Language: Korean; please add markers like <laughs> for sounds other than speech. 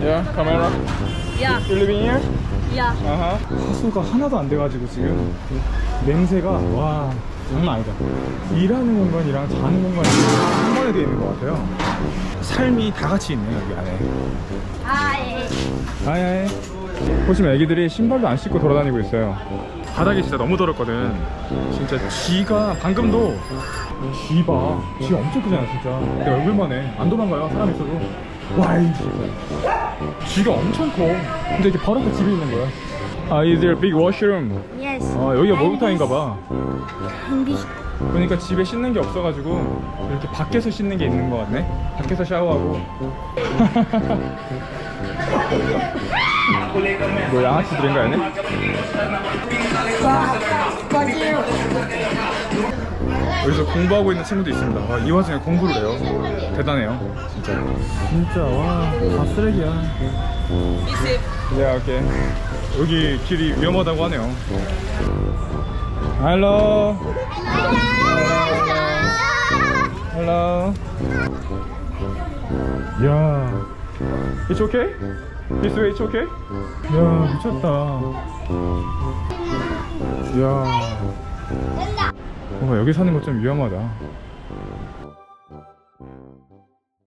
Yeah, camera. Yeah, You living here? yeah. 아하. 하수가 하나도 안 돼가지고 지금 냄새가 와 장난 아니다. 일하는 공간이랑 자는 공간이 한 번에 되어 있는 것 같아요. 삶이 다 같이 있네 여기 안에. Hi. 아예. 보시면 애기들이 신발도 안 신고 돌아다니고 있어요. 바닥이 진짜 너무 더럽거든. 진짜 쥐가 방금도 쥐 봐. 쥐 엄청 크잖아 진짜. 내 얼굴만 해. 안 도망가요 사람 있어도. 와, 이. 쥐가 엄청 커. 근데 이렇게 바로 앞에 집이 있는 거야. 아, is there a big washroom? Yes. 아, 여기가 목욕탕인가 봐. English. 그러니까 집에 씻는 게 없어가지고 이렇게 밖에서 씻는 게 있는 것 같네. 밖에서 샤워하고. <laughs> 뭐 양아치들인가 얘네? 여기서 공부하고 있는 친구도 있습니다. 와, 이 와중에 공부를 해요. 대단해요. 진짜. 진짜 와, 다 쓰레기야. 네, 오케이. 여기 길이 위험하다고 하네요. 헬로. 헬로. 야. It's okay? This way it's okay? 야, 미쳤다. 야. 뭔가 여기 사는 거 좀 위험하다.